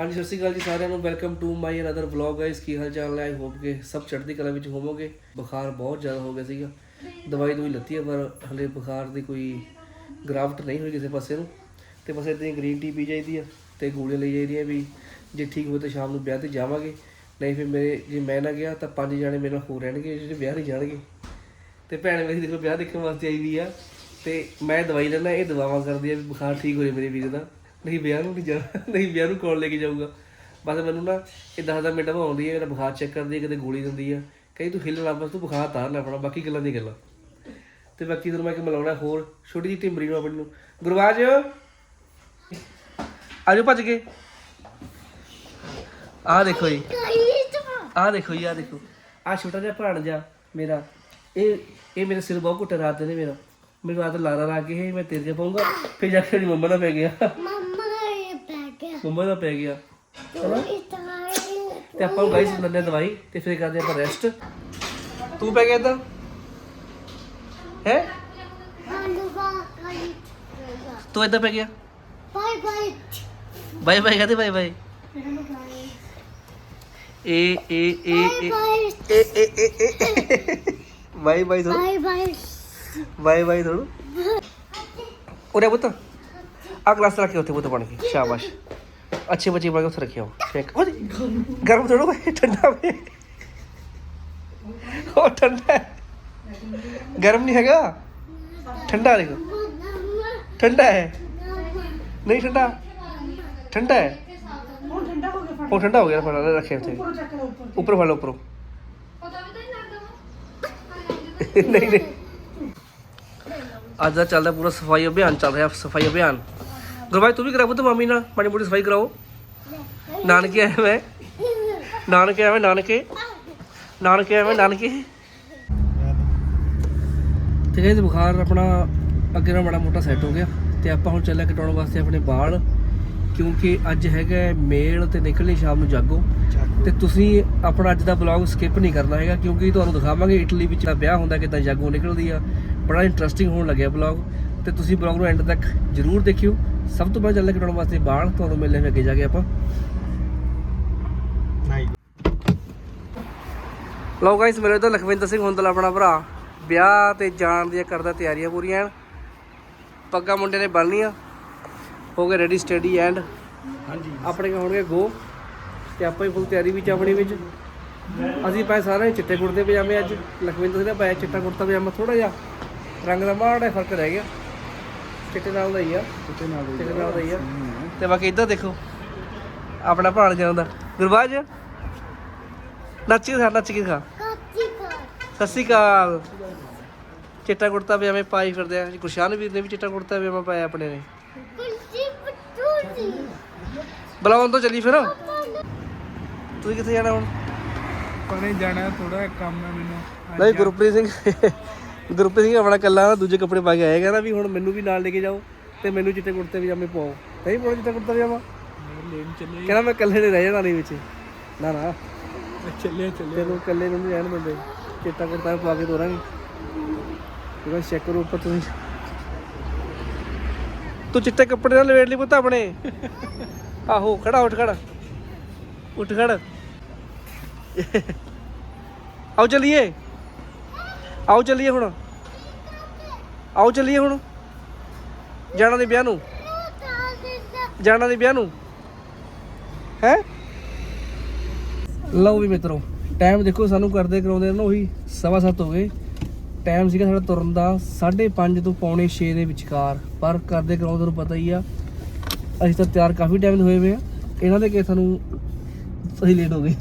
ਹਾਂਜੀ, ਸਤਿ ਸ਼੍ਰੀ ਅਕਾਲ ਜੀ ਸਾਰਿਆਂ ਨੂੰ। Welcome to my another vlog guys ਕੀ ਹਾਲ ਚਾਲ ਹੈ? ਆਈ ਹੋਪ ਕਿ ਸਭ ਚੜ੍ਹਦੀ ਕਲਾ ਵਿੱਚ ਹੋਵੋਗੇ। ਬੁਖਾਰ ਬਹੁਤ ਜ਼ਿਆਦਾ ਹੋ ਗਿਆ ਸੀਗਾ। ਦਵਾਈ ਦਵਾਈ ਲੱਤੀ ਹੈ ਪਰ ਹਲੇ ਬੁਖਾਰ ਦੀ ਕੋਈ ਗ੍ਰਾਫਟ ਨਹੀਂ ਹੋਈ ਕਿਸੇ ਪਾਸੇ ਨੂੰ। ਤੇ ਬਸ ਇਦਾਂ ਹੀ ਗ੍ਰੀਨ ਟੀ ਪੀ ਜਾਈਦੀ ਆ ਤੇ ਗੋਲੀਆਂ ਲਈ ਜਾਈਦੀਆਂ ਵੀ ਜੇ ਠੀਕ ਹੋਵੇ ਤਾਂ ਸ਼ਾਮ ਨੂੰ ਵਿਆਹ ਤੇ ਜਾਵਾਂਗੇ। ਨਹੀਂ ਫਿਰ ਮੇਰੇ ਜੇ ਮੈਂ ਨਾ ਗਿਆ ਤਾਂ ਪੰਜ ਜਾਣੇ ਮੇਰੇ ਨਾਲ ਹੋਰ ਰਹਿਣਗੇ, ਜਿਹੜੇ ਵਿਆਹ ਨਹੀਂ ਜਾਣਗੇ। ਤੇ ਭੈਣ ਮੇਰੀ ਦੇਖੋ ਵਿਆਹ ਦੇਖਣ ਵਾਸਤੇ ਆਈ ਵੀ ਆ। ਤੇ ਮੈਂ ਦਵਾਈ ਲੈਣਾ ਇਹ ਦਵਾਵਾਂ ਕਰਦੀ ਆ ਵੀ ਬੁਖਾਰ ਠੀਕ ਹੋ ਜਾਵੇ ਮੇਰੇ ਵੀਰ ਦਾ। ਨਹੀਂ ਵਿਆਹ ਨੂੰ ਨਹੀਂ ਜਾਣਾ ਨਹੀਂ ਵਿਆਹ ਨੂੰ ਕੌਣ ਲੈ ਕੇ ਜਾਊਗਾ। ਬਸ ਮੈਨੂੰ ਨਾ ਇਹ 10 ਮਿੰਟ ਆਉਂਦੀ ਹੈ ਮੇਰਾ ਬੁਖਾਰ ਚੈੱਕ ਕਰਦੀ ਹੈ, ਕਿਤੇ ਗੋਲੀ ਦਿੰਦੀ ਆ ਕਹੀ ਤੂੰ ਹਿੱਲਣਾ ਬਸ ਤੂੰ ਬੁਖਾਰ ਤਾਰ ਲੈ ਆਪਣਾ ਬਾਕੀ ਗੱਲਾਂ ਦੀ ਗੱਲਾਂ। ਤੇ ਬਾਕੀ ਤੁਹਾਨੂੰ ਮੈਂ ਕਿ ਮਿਲਾਉਣਾ ਹੋਰ, ਛੋਟੀ ਜਿਹੀ ਟਿੰਬਰੀ ਨੂੰ ਆਪਣੀ ਨੂੰ। ਗੁਰਵਾਜ ਆਜੋ ਭੱਜ ਕੇ। ਆਹ ਦੇਖੋ ਜੀ। ਆਹ ਦੇਖੋ ਜੀ ਆਹ ਦੇਖੋ। ਆਹ ਛੋਟਾ ਜਿਹਾ ਭਾਣਜਾ ਮੇਰਾ। ਇਹ ਇਹ ਮੇਰੇ ਸਿਰ ਬਹੁਤ ਘੁੱਟ ਰਾਤ ਨੇ ਮੇਰਾ। ਮੈਨੂੰ ਆਦਤ ਲਾਰਾ ਲਾ ਕੇ ਮੈਂ ਤੇਰੇ ਤੇ ਪਾਉਂਗਾ, ਫਿਰ ਜਾ ਕੇ ਮੇਰੀ ਮੰਮਾ ਨਾਲ ਪੈ ਗਿਆ। ਪੈ ਗਿਆ ਮੰਮਾ ਦਾ ਪੈ ਗਿਆ ਤੂੰ ਆਪਾਂ ਨੂੰ ਗਾਈਸ ਲੈਂਦੇ ਹਾਂ ਦਵਾਈ ਤੇ ਫਿਰ ਕਰਦੇ ਆਪਾਂ ਰੈਸਟ ਤੂੰ ਪੈ ਗਿਆ ਤਾਂ ਹੈ? ਤੂੰ ਏਦਾਂ ਪੈ ਗਿਆ? ਬਾਈ ਬਾਈ ਬਾਏ ਬਾਏ ਕਹਦੇ ਬਾਏ ਬਾਏ? ਏ ਏ ਏ ਏ। ਏ ਏ ਏ ਏ। ਬਾਏ ਬਾਏ ਥੋੜੂ ਬਾਈ ਬਾਈ ਬਾਏ ਬਾਏ ਥੋੜੂ ਉਰੇ ਪੁੱਤ। ਆ ਗਲਾਸ ਰੱਖ ਕੇ ਉੱਥੇ ਪੁੱਤ ਬਣ ਕੇ। ਸ਼ਾਬਾਸ਼। ਅੱਛੇ ਬੱਚੇ ਬਣ ਕੇ ਉੱਥੇ ਰੱਖਿਓ ਫੇਕ ਓਏ ਗਰਮ ਥੋੜੋ ਹੈ ਠੰਡਾ ਵੇ ਉਹ ਠੰਡਾ ਹੈ। ਗਰਮ ਨਹੀਂ ਹੈਗਾ ਠੰਡਾ ਦੇਖੋ ਠੰਡਾ ਹੈ ਨਹੀਂ ਠੰਡਾ ਠੰਡਾ ਹੈ ਉਹ ਠੰਡਾ ਹੋ ਗਿਆ ਫੜਾ ਲੈ ਰੱਖਿਆ ਉੱਥੇ ਉੱਪਰ ਫੜ ਲਓ ਉੱਪਰੋਂ ਨਹੀਂ ਨਹੀਂ ਅੱਜ ਦਾ ਚੱਲਦਾ ਪੂਰਾ ਸਫ਼ਾਈ ਅਭਿਆਨ ਚੱਲ ਰਿਹਾ ਸਫ਼ਾਈ ਅਭਿਆਨ ਗੁਰਬਾਜ ਤੂੰ ਵੀ ਕਰਾ ਪੁੱਤ ਮਾਮੀ ਨਾਲ ਮਾੜੀ ਮੋਟੀ ਸਫ਼ਾਈ ਕਰਾਓ। ਨਾਨਕੇ ਆਇਆ ਮੈਂ। ਨਾਨਕੇ ਆਇਆ ਮੈਂ ਨਾਨਕੇ। ਨਾਨਕੇ ਆਇਆ ਮੈਂ ਨਾਨਕੇ। ਤੇ ਗਾਇਸ ਬੁਖਾਰ ਆਪਣਾ ਅੱਗੇ ਨਾਲ ਬੜਾ ਮੋਟਾ ਸੈੱਟ ਹੋ ਗਿਆ। ਤੇ ਆਪਾਂ ਹੁਣ ਚੱਲਿਆ ਕਟਾਉਣ ਵਾਸਤੇ ਆਪਣੇ ਵਾਲ ਕਿਉਂਕਿ ਅੱਜ ਹੈਗਾ ਮੇਲ ਤੇ ਨਿਕਲਣੀ ਸ਼ਾਮ ਨੂੰ ਜਾਗੋ। ਤੇ ਤੁਸੀਂ ਆਪਣਾ ਅੱਜ ਦਾ ਬਲੌਗ ਸਕਿਪ ਨਹੀਂ ਕਰਨਾ ਹੈਗਾ ਕਿਉਂਕਿ ਤੁਹਾਨੂੰ ਦਿਖਾਵਾਂਗੇ ਇਟਲੀ ਵਿੱਚ ਦਾ ਵਿਆਹ ਹੁੰਦਾ ਕਿਦਾਂ ਜਾਗੋ ਨਿਕਲਦੀ ਆ। ਬੜਾ ਇੰਟਰਸਟਿੰਗ ਹੋਣ ਲੱਗਿਆ ਬਲੌਗ ਤੇ ਤੁਸੀਂ ਬਲੌਗ ਨੂੰ ਐਂਡ ਤੱਕ ਜਰੂਰ ਦੇਖਿਓ। ਸਭ ਤੋਂ ਪਹਿਲਾਂ ਚੱਲਿਆ ਕਟਾਉਣ ਵਾਸਤੇ ਵਾਲ ਤੁਹਾਨੂੰ ਮਿਲਣੇ ਅੱਗੇ ਜਾ ਕੇ ਆਪਾਂ। ਲਓ ਗਾਇਸ ਮੇਰੇ ਤੋਂ ਲਖਵਿੰਦਰ ਸਿੰਘ ਹੁੰਦਲ ਆਪਣਾ ਭਰਾ। ਵਿਆਹ ਤੇ ਜਾਣ ਦੀਆਂ ਕਰਦਾ ਤਿਆਰੀਆਂ ਪੂਰੀਆਂ ਪੱਗਾਂ ਮੁੰਡੇ ਨੇ ਬੰਨ੍ਹਲੀਆਂ ਹੋ ਗਏ ਰੈਡੀ ਸਟੱਡੀ ਐਂਡ ਹਾਂਜੀ। ਆਪਣੇ ਹੋਣਗੇ ਗੋ ਤੇ ਆਪਾਂ ਹੀ ਫੁੱਲ ਤਿਆਰੀ ਵਿੱਚ ਆਪਣੀ ਵਿੱਚ। ਅਸੀਂ ਪਾਏ ਸਾਰੇ ਚਿੱਟੇ ਕੁੜਤੇ ਪਜਾਮੇ ਅੱਜ। ਲਖਵਿੰਦਰ ਸਿੰਘ ਨੇ ਪਾਇਆ ਚਿੱਟਾ ਕੁੜਤਾ ਪਜਾਮਾ ਥੋੜਾ ਜਿਹਾ ਰੰਗ ਦਾ ਮਾੜਾ ਫ਼ਰਕ ਰਹਿ ਗਿਆ। ਚਿੱਟੇ ਨਾਲ ਦਾ ਹੀ ਆ। ਕਿਤੇ ਨਾਲ ਚਿੱਟੇ ਨਾਲ ਦਾ ਹੀ ਆ। ਤੇ ਬਾਕੀ ਇੱਧਰ ਦੇਖੋ ਆਪਣਾ ਭਾਣ ਜਾਂਦਾ ਗੁਰਬਾਜ ਨੱਚ ਦਿਖਾ ਨੱਚ ਕੇ ਕਾ ਸਤਿ ਸ਼੍ਰੀ ਅਕਾਲ ਚਿੱਟਾ ਕੁੜਤਾ ਪਜਾਮੇ ਪਾਈ ਫਿਰਦੇ ਆ। ਗੁਰਸ਼ਾਨ ਵੀਰ ਨੇ ਵੀ ਚਿੱਟਾ ਕੁੜਤਾ ਪਜਾਮਾ ਪਾਇਆ ਆਪਣੇ ਨੇ। ਬੁਲਾਉਣ ਤੋਂ ਚੱਲੀ ਫਿਰ। ਤੁਸੀਂ ਕਿੱਥੇ ਜਾਣਾ ਹੁਣ? ਪਣੇ ਜਾਣਾ ਥੋੜਾ ਕੰਮ ਹੈ ਮੈਨੂੰ। ਨਹੀਂ ਗੁਰਪ੍ਰੀਤ ਸਿੰਘ। ਗੁਰਪ੍ਰੀਤ ਸਿੰਘ ਆਪਣਾ ਕੱਲਾ ਦੂਜੇ ਕੱਪੜੇ ਪਾ ਕੇ ਆਇਆ ਕਹਿੰਦਾ ਵੀ ਹੁਣ ਮੈਨੂੰ ਵੀ ਨਾਲ ਲੈ ਕੇ ਜਾਓ ਤੇ ਮੈਨੂੰ ਚਿੱਟੇ ਕੁੜਤੇ ਪਜਾਮੇ ਪਾਓ। ਨਹੀਂ ਪਾਉਣਾ ਚਿੱਟਾ ਕੁੜਤਾ ਪਜਾਮਾ? ਲੈਣ ਚੱਲੇ ਕਹਿੰਦਾ ਮੈਂ ਇਕੱਲੇ ਨੇ ਰਹਿ ਜਾਣਾ ਨਹੀਂ ਵਿੱਚ। ਨਾ ਨਾ। ਚੱਲੇ ਚੱਲੇ। ਤੈਨੂੰ ਇਕੱਲੇ ਨੂੰ ਨਹੀਂ ਰਹਿਣ ਦਿੰਦੇ। ਚਿੱਟਾ ਕੁੜਤਾ ਪਾ ਕੇ ਤੋਰਾਂਗੇ। ਤੁਸੀਂ ਚੈੱਕ ਕਰੋ ਉੱਪਰ ਤੁਸੀਂ। ਤੂੰ ਚਿੱਟੇ ਕੱਪੜੇ ਨਾਲ ਲਵੇੜ ਲਈ ਪੁੱਤ ਆਪਣੇ। ਆਹੋ ਖੜਾ ਉੱਠ ਖੜਾ। ਉੱਠ ਖੜ। ਆਓ ਚਲੀਏ। ਆਓ ਚੱਲੀਏ ਹੁਣ। ਆਓ ਚੱਲੀਏ ਹੁਣ। ਜਾਣਾ ਨਹੀਂ ਵਿਆਹ ਨੂੰ। ਜਾਣਾ ਨਹੀਂ ਵਿਆਹ ਨੂੰ। ਹੈ? ਲਓ ਵੀ ਮਿੱਤਰੋ ਟਾਈਮ ਦੇਖੋ ਸਾਨੂੰ ਕਰਦੇ ਕਰਾਉਂਦੇ ਨਾ ਉਹੀ ਸਵਾ ਸੱਤ ਹੋ ਗਏ। ਟਾਈਮ ਸੀਗਾ ਸਾਡਾ ਤੁਰਨ ਦਾ 5:30 ਤੋਂ ਪੌਣੇ 6 ਦੇ ਵਿਚਕਾਰ। ਪਰ ਕਰਦੇ ਕਰਾਉਂਦੇ ਤੁਹਾਨੂੰ ਪਤਾ ਹੀ ਆ, ਅਸੀਂ ਤਾਂ ਤਿਆਰ ਕਾਫੀ ਟਾਈਮ ਦੇ ਹੋਏ ਹੋਏ ਆ। ਇਹਨਾਂ ਦੇ ਕੇ ਸਾਨੂੰ ਅਸੀਂ ਲੇਟ ਹੋ ਗਏ।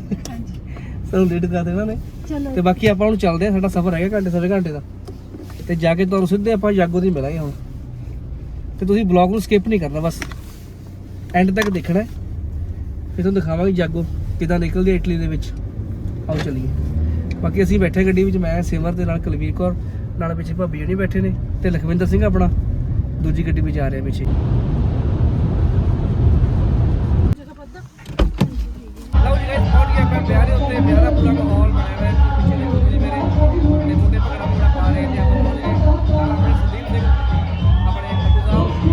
ਸਾਨੂੰ ਲੇਟ ਕਰ ਦੇਣਾ ਨੇ। ਚਲੋ। ਤੇ ਬਾਕੀ ਆਪਾਂ ਹੁਣ ਚੱਲਦੇ ਆ ਸਾਡਾ ਸਫ਼ਰ ਹੈਗਾ ਘੰਟੇ ਸਵੇ ਘੰਟੇ ਦਾ। ਤੇ ਜਾ ਕੇ ਤੁਹਾਨੂੰ ਸਿੱਧੇ ਆਪਾਂ ਜਾਗੋ ਦੀ ਮਿਲਾਂਗੇ ਹੁਣ। ਤੇ ਤੁਸੀਂ ਬਲੌਗ ਨੂੰ ਸਕਿਪ ਨਹੀਂ ਕਰਨਾ ਬਸ। ਐਂਡ ਤੱਕ ਦੇਖਣਾ ਹੈ। ਫਿਰ ਤੁਹਾਨੂੰ ਦਿਖਾਵਾਂਗੇ ਜਾਗੋ ਕਿਦਾਂ ਨਿਕਲਦੀ ਇਟਲੀ ਦੇ ਵਿੱਚ। ਆਓ ਚੱਲੀਏ। ਬਾਕੀ ਅਸੀਂ ਬੈਠੇ ਗੱਡੀ ਵਿੱਚ ਮੈਂ ਸਿਮਰ ਦੇ ਨਾਲ ਕੁਲਵੀਰ ਕੌਰ ਨਾਲ ਪਿੱਛੇ ਭਾਬੀ ਜੀ ਬੈਠੇ ਨੇ ਤੇ ਲਖਵਿੰਦਰ ਸਿੰਘ ਆਪਣਾ। ਦੂਜੀ ਗੱਡੀ ਵਿੱਚ ਆ ਰਿਹਾ ਪਿੱਛੇ ਲਓ ਜੀ ਗਾਇਸ ਪਹੁੰਚ ਗਏ ਆਪਾਂ ਵਿਆਹ ਦੇ ਉੱਤੇ ਵਿਆਹ ਦਾ ਪੂਰਾ ਮਾਹੌਲ ਬਣਿਆ ਹੋਇਆ ਹੈ। ਪਿੱਛੇ ਦੇਖੋ ਤੁਸੀਂ ਮੇਰੇ ਤੇ ਮੁੰਡੇ ਪਕੜਾ ਪੂਰਾ ਪਾ ਰਹੇ ਨੇ ਆਪਾਂ ਪਹੁੰਚ ਨਾਲ ਆਪਣੇ ਸੰਦੀਪ ਸਿੰਘ, ਆਪਣੇ ਬੱਬੂ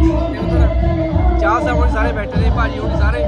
ਸਾਹਿਬ ਤੇ ਉਧਰ ਚਾਹ ਸਾਹਿਬ ਸਾਰੇ ਬੈਠੇ ਨੇ, ਭਾਜੀ ਹੁਣ ਸਾਰੇ।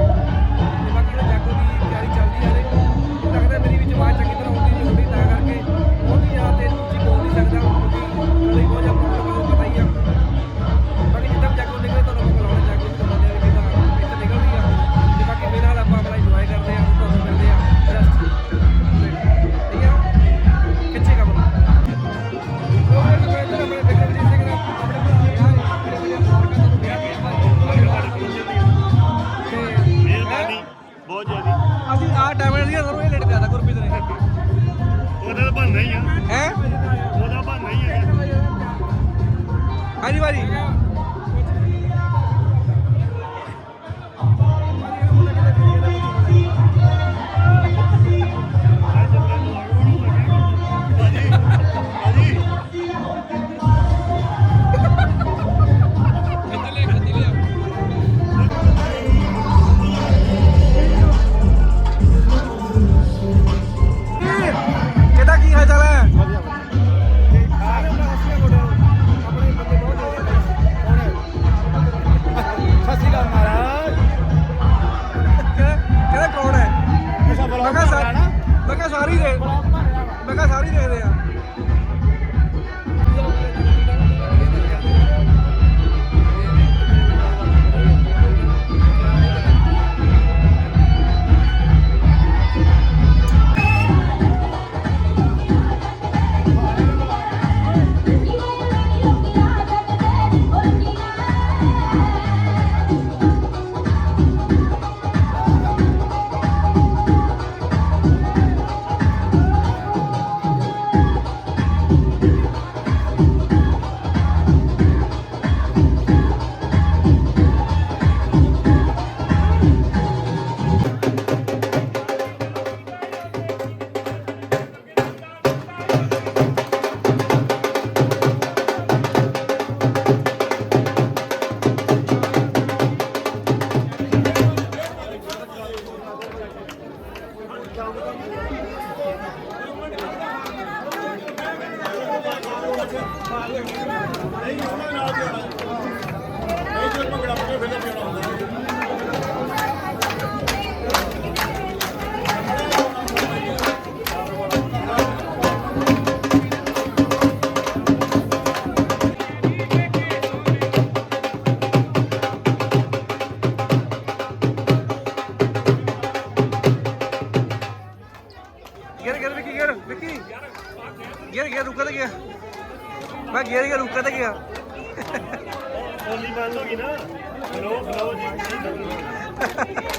ਖਲੋ ਖਲੋ ਜੀ।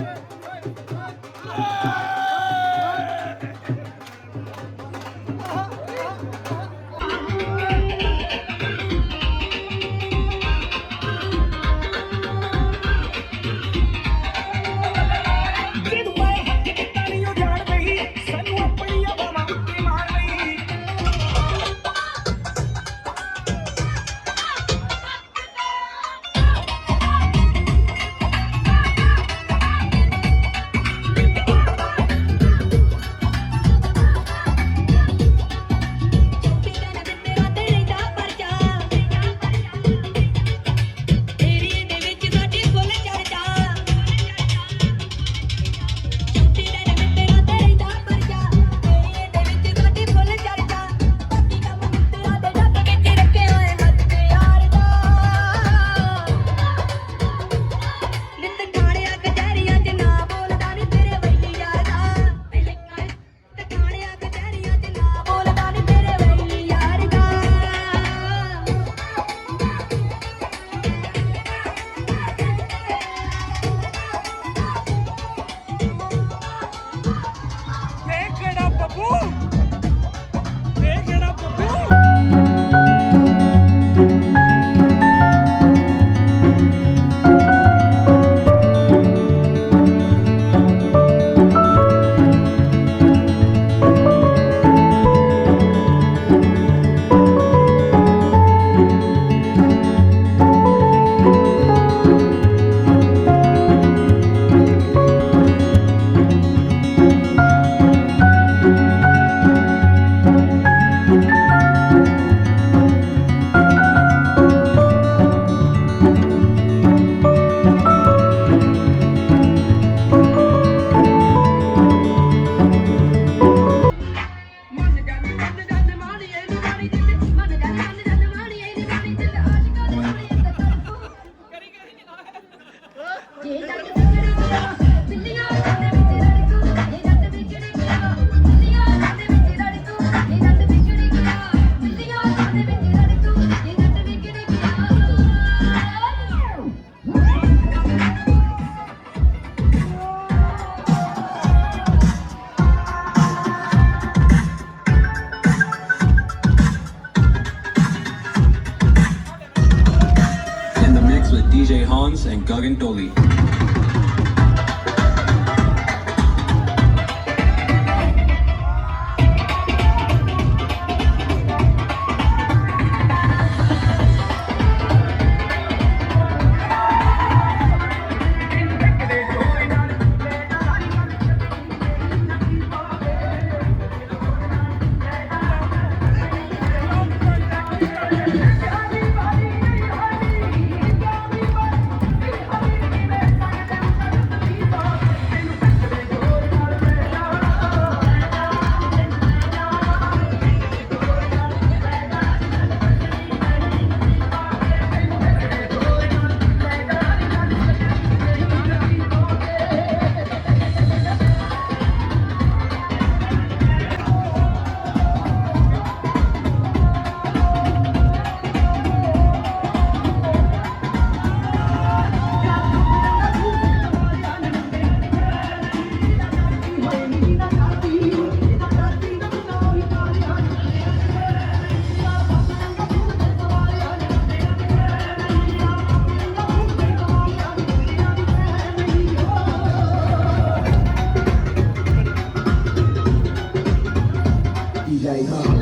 DJ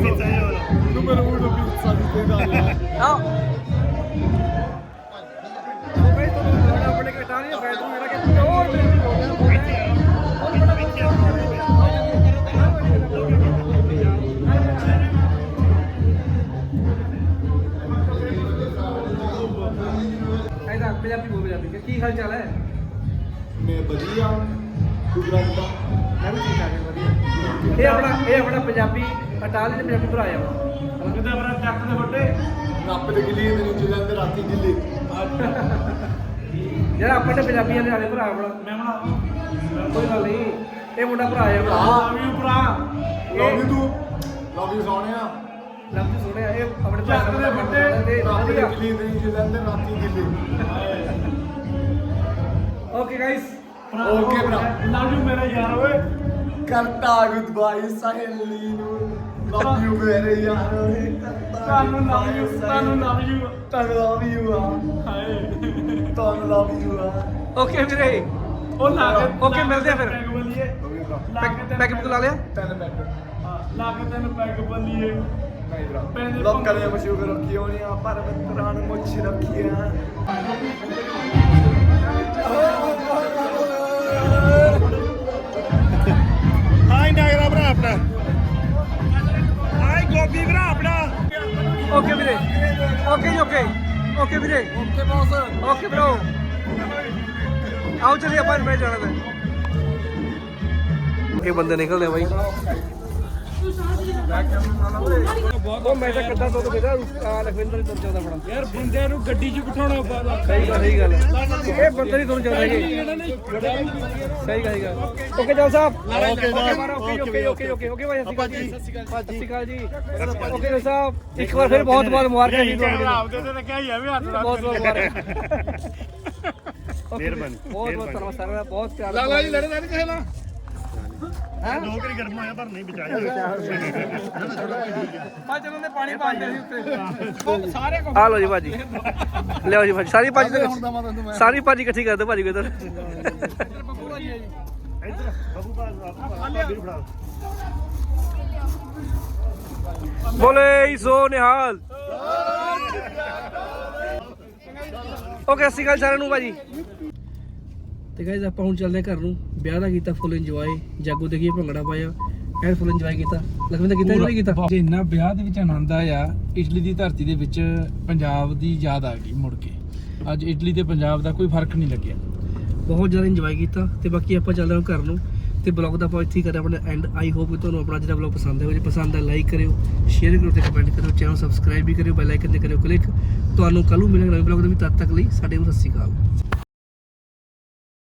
Numero uno pizza di Italia. ਆਓ ਪੰਜਾਬੀ ਬੋਲ ਪੰਜਾਬੀ ਕੀ ਹਾਲ ਚਾਲ ਹੈ ਮੈਂ ਵਧੀਆ ਗੁਜਰਾਤ ਦਾ ਮੈਂ ਵੀ ਠੀਕ ਆ ਵਧੀਆ ਇਹ ਆਪਣਾ ਇਹ ਆਪਣਾ ਪੰਜਾਬੀ ਅਟਾਲੀ ਦੇ ਪੰਜਾਬੀ ਭਰਾ ਆ। ਕਿਤੇ ਆਪਣਾ ਚੱਕ ਦੇ ਵੱਡੇ। ਰੱਬ ਦੇ ਗਿੱਲੀ ਦੇ ਨੀਚੇ ਜਾਂਦੇ ਰਾਤੀ ਗਿੱਲੀ। ਜਿਹੜਾ ਆਪਾਂ ਦੇ ਪੰਜਾਬੀਆਂ ਦੇ ਵਾਲੇ ਭਰਾ ਆਪਣਾ ਮੈਂ ਬਣਾ ਕੋਈ ਗੱਲ ਨਹੀਂ ਇਹ ਮੁੰਡਾ ਭਰਾ ਆ ਆਪਣਾ ਲਵ ਯੂ ਭਰਾ। ਲਵ ਯੂ ਤੂੰ ਲਵ ਯੂ ਸੋਹਣਿਆ। ਲਫ਼ਜ਼ ਸੁਣਿਆ ਇਹ ਆਪਣੇ ਭਰਾ ਚੱਕ ਦੇ ਵੱਡੇ। ਰੱਬ ਦੇ ਗਿੱਲੀ ਦੇ ਨੀਚੇ ਜਾਂਦੇ ਰਾਤੀ ਗਿੱਲੀ। ਓਕੇ ਗਾਇਸ ਓਕੇ ਭਰਾ। ਲਵ ਯੂ ਮੇਰਾ ਯਾਰ ਓਏ। ਕਰਤਾ ਗੁੱਡ ਬਾਈ ਸਹੇਲੀ ਨੂੰ ਲਵ ਯੂ ਮੇਰੇ ਯਾਰ ਓਏ ਤੁਹਾਨੂੰ ਲਵ ਯੂ ਤੁਹਾਨੂੰ ਲਵ ਯੂ ਤੁਹਾਨੂੰ ਲਵ ਯੂ ਆ। ਹਾਏ। ਤੁਹਾਨੂੰ ਲਵ ਯੂ ਆ। ਓਕੇ ਵੀਰੇ ਉਹ ਲਾ ਕੇ ਓਕੇ, ਮਿਲਦੇ ਆ ਫਿਰ। ਪੈਗ ਬੱਲੀਏ ਲਾ ਕੇ ਤੈਨੂੰ ਪੈਕ ਲਾ ਲਿਆ। ਤੈਨੂੰ ਬੈਠ ਹਾਂ, ਲਾ ਕੇ ਤੈਨੂੰ ਪੈਗ ਬੱਲੀਏ ਨਹੀਂ ਭਰਾ। ਪੈਂਦੇ ਲਵ ਕਰੇ ਮਸ਼ਹੂਰ ਰੱਖੀਓ ਨਹੀਂ ਆ ਪਰ ਮਿੱਤਰਾਂ ਨੂੰ ਮੁੱਛ ਰੱਖੀਆਂ। ਹਾਈ ਨਾਗਰਾ ਭਰਾ ਆਪਣਾ। ਗੋਪੀ ਭਰਾ ਆਪਣਾ? ਓਕੇ ਵੀਰੇ। ਓਕੇ ਜੀ ਓਕੇ। ਓਕੇ ਵੀਰੇ। Okay boss. ਓਕੇ ਬ్రో ਆਓ ਚਲਿਏ ਆਪਾਂ ਨੂੰ ਜਾਣਾ ਹੈ ਇਹ ਬੰਦੇ ਨਿਕਲਦੇ ਆ ਬਾਈ। ਉਹ ਮੈਂ ਤਾਂ ਕਿੱਦਾਂ ਤੋਂ ਕਿਹਾ ਆ ਲਖਵਿੰਦਰ ਹੀ ਤੁਰ ਜਾਂਦਾ ਬੜਾ ਯਾਰ ਬੰਦੇ ਨੂੰ ਗੱਡੀ 'ਚ ਬਿਠਾਉਣਾ ਪਾਦਾ ਸਹੀ ਗੱਲ ਸਹੀ ਗੱਲ। ਇਹ ਬੰਦੇ ਨਹੀਂ ਤੁਰ ਜਾਂਦਾ ਹੈਗੇ। ਸਹੀ ਗੱਲ ਸਹੀ ਗੱਲ। ਓਕੇ ਜਲ ਸਾਹਿਬ। Okay okay okay okay okay ਭਾਈ ਸਤਿ ਸ਼੍ਰੀ ਅਕਾਲ ਜੀ। ਸਤਿ ਸ਼੍ਰੀ ਅਕਾਲ ਜੀ। ਓਕੇ ਜਲ ਸਾਹਿਬ ਇੱਕ ਵਾਰ ਫਿਰ ਬਹੁਤ ਬਹੁਤ ਮੁਬਾਰਕਾਂ ਜੀ ਤੁਹਾਨੂੰ ਆਪਦੇ ਤੇ ਰੱਖਿਆ ਹੀ ਆ ਵੀ ਹੱਥ ਰੱਖ ਬਹੁਤ ਬਹੁਤ ਮੁਬਾਰਕਾਂ। ਮਿਹਰਬਾਨੀ ਬਹੁਤ ਬਹੁਤ ਧੰਨਵਾਦ ਸਾਰਿਆਂ ਦਾ। ਬਹੁਤ ਪਿਆਰ ਲਾਲਾ ਜੀ ਲੜੇ ਲੜੇ ਕਿਸੇ ਨਾਲ ਦੋ ਕਰੀ ਗਰਮ ਹੋਇਆ ਪਰ ਨਹੀਂ ਬਚਾਇਆ ਪਾ ਚਲੋ ਨੇ ਪਾਣੀ ਪਾਉਂਦੇ ਸੀ ਉੱਤੇ ਸਾਰੇ ਆ ਲਓ ਜੀ ਭਾਜੀ। ਲਿਆਓ ਜੀ ਭਾਜੀ। ਸਾਰੀ ਭਾਜੀ ਸਾਰੀ ਭਾਜੀ ਇਕੱਠੀ ਕਰ ਦਿਓ ਭਾਜੀ ਕੋਈ ਇਧਰ ਬੋਲੇ ਸੋ ਨਿਹਾਲ। ਓਕੇ ਅਸੀਂ ਗੱਲ ਸਾਰਿਆਂ ਨੂੰ ਭਾਜੀ। ਤੇ ਗਾਇਜ਼ ਆਪਾਂ ਹੁਣ ਚੱਲਦੇ ਘਰ ਨੂੰ। ਵਿਆਹ ਦਾ ਕੀਤਾ ਫੁੱਲ ਇੰਜੋਏ ਜਾਗੋ ਦੇਖੀਏ ਭੰਗੜਾ ਪਾਇਆ। ਐਨ ਫੁੱਲ ਇੰਜੋਏ ਕੀਤਾ। ਲਖਵਿੰਦਰ ਕੀਤਾ ਨਹੀਂ ਕੀਤਾ? ਜੇ ਇੰਨਾ ਵਿਆਹ ਦੇ ਵਿੱਚ ਆਨੰਦ ਆਇਆ ਇਟਲੀ ਦੀ ਧਰਤੀ ਦੇ ਵਿੱਚ ਪੰਜਾਬ ਦੀ ਯਾਦ ਆ ਗਈ ਮੁੜ ਕੇ। ਅੱਜ ਇਟਲੀ ਤੇ ਪੰਜਾਬ ਦਾ ਕੋਈ ਫ਼ਰਕ ਨਹੀਂ ਲੱਗਿਆ। ਬਹੁਤ ਜ਼ਿਆਦਾ ਇੰਜੋਏ ਕੀਤਾ। ਤੇ ਬਾਕੀ ਆਪਾਂ ਚੱਲਦੇ ਹਾਂ ਘਰ ਨੂੰ। ਤੇ ਬਲੌਗ ਦਾ ਆਪਾਂ ਇੱਥੇ ਹੀ ਕਰਿਆ ਆਪਣੇ ਐਂਡ ਆਈ ਹੋਪ ਕਿ ਤੁਹਾਨੂੰ ਆਪਣਾ ਜਿਹੜਾ ਬਲੌਗ ਪਸੰਦ ਆਇਆ ਜੇ ਪਸੰਦ ਆ ਲਾਈਕ ਕਰਿਓ ਸ਼ੇਅਰ ਕਰਿਓ ਤੇ ਕਮੈਂਟ ਕਰਿਓ। ਚੈਨਲ ਸਬਸਕ੍ਰਾਈਬ ਵੀ ਕਰਿਓ ਬੈਲ ਆਈਕਨ ਤੇ ਕਰਿਓ ਕਲਿੱਕ ਤੁਹਾਨੂੰ ਕੱਲ ਨੂੰ ਮਿਲਾਂਗੇ ਨਵੇਂ ਬਲੌਗ ਦੇ ਵਿੱਚ। ਤਦ ਤੱਕ ਲਈ ਸਾਡੇ ਨੂੰ ਸਤਿ ਸ਼੍ਰੀ ਅਕਾਲ।